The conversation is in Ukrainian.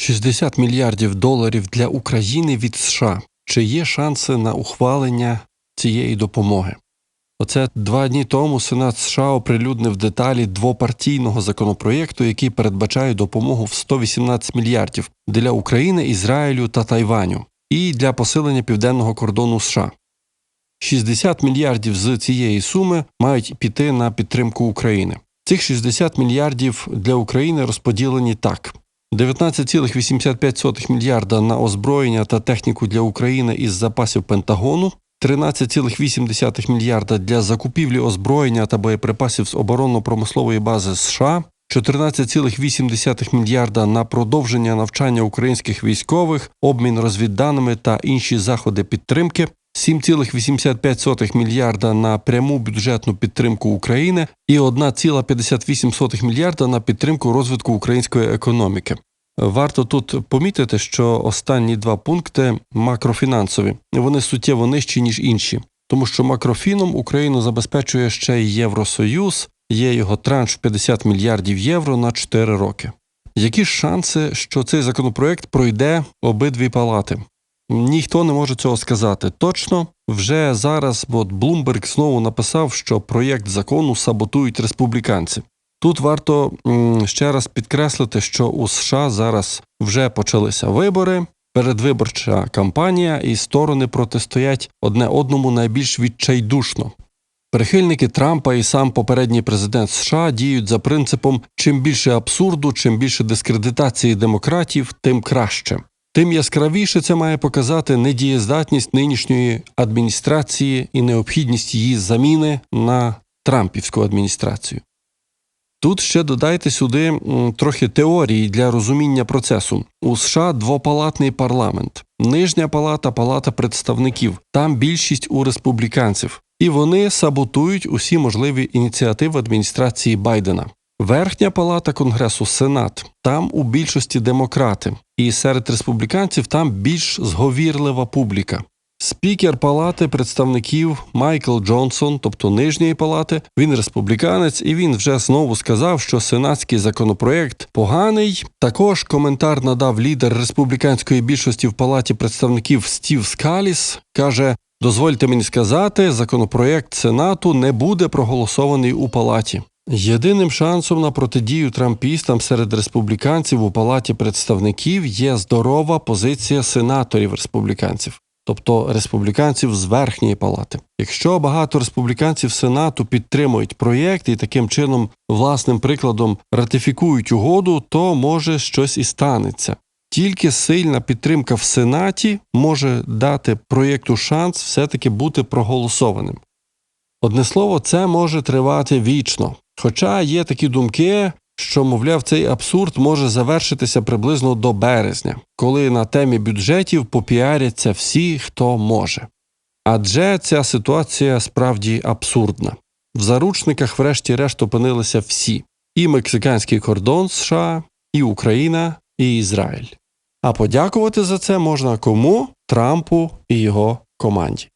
60 мільярдів доларів для України від США. Чи є шанси на ухвалення цієї допомоги? Оце два дні тому Сенат США оприлюднив деталі двопартійного законопроєкту, який передбачає допомогу в 118 мільярдів для України, Ізраїлю та Тайваню і для посилення південного кордону США. 60 мільярдів з цієї суми мають піти на підтримку України. Цих 60 мільярдів для України розподілені так: 19,85 мільярда на озброєння та техніку для України із запасів Пентагону, 13,8 мільярда для закупівлі озброєння та боєприпасів з оборонно-промислової бази США, 14,8 мільярда на продовження навчання українських військових, обмін розвідданими та інші заходи підтримки, 7,85 мільярда на пряму бюджетну підтримку України і 1,58 мільярда на підтримку розвитку української економіки. Варто тут помітити, що останні два пункти макрофінансові, вони суттєво нижчі ніж інші, тому що макрофіном Україну забезпечує ще й Євросоюз, є його транш в 50 мільярдів євро на 4 роки. Які ж шанси, що цей законопроект пройде обидві палати? Ніхто не може цього сказати. Точно вже зараз, бо Блумберг знову написав, що проєкт закону саботують республіканці. Тут варто ще раз підкреслити, що у США зараз вже почалися вибори, передвиборча кампанія, і сторони протистоять одне одному найбільш відчайдушно. Прихильники Трампа і сам попередній президент США діють за принципом чим більше абсурду, чим більше дискредитації демократів, тим краще. Тим яскравіше це має показати недієздатність нинішньої адміністрації і необхідність її заміни на Трампівську адміністрацію. Тут ще додайте сюди трохи теорії для розуміння процесу. У США двопалатний парламент, нижня палата палата представників. Там більшість у республіканців, і вони саботують усі можливі ініціативи адміністрації Байдена. Верхня палата Конгресу Сенат. Там у більшості демократи, і серед республіканців там більш зговірлива публіка. Спікер палати представників Майкл Джонсон, тобто нижньої палати, він республіканець, і він вже знову сказав, що сенатський законопроект поганий. Також коментар надав лідер республіканської більшості в палаті представників Стів Скаліс. каже: дозвольте мені сказати, законопроект Сенату не буде проголосований у палаті. Єдиним шансом на протидію трампістам серед республіканців у палаті представників є здорова позиція сенаторів республіканців тобто республіканців з верхньої палати. Якщо багато республіканців Сенату підтримують проєкт і таким чином власним прикладом ратифікують угоду, то може щось і станеться. Тільки сильна підтримка в Сенаті може дати проєкту шанс все-таки бути проголосованим. Одне слово, це може тривати вічно. Хоча є такі думки, що, мовляв, цей абсурд може завершитися приблизно до березня, коли на темі бюджетів попіаряться всі, хто може. Адже ця ситуація справді абсурдна. В заручниках, врешті-решт, опинилися всі: і мексиканський кордон США, і Україна, і Ізраїль. А подякувати за це можна кому? Трампу і його команді.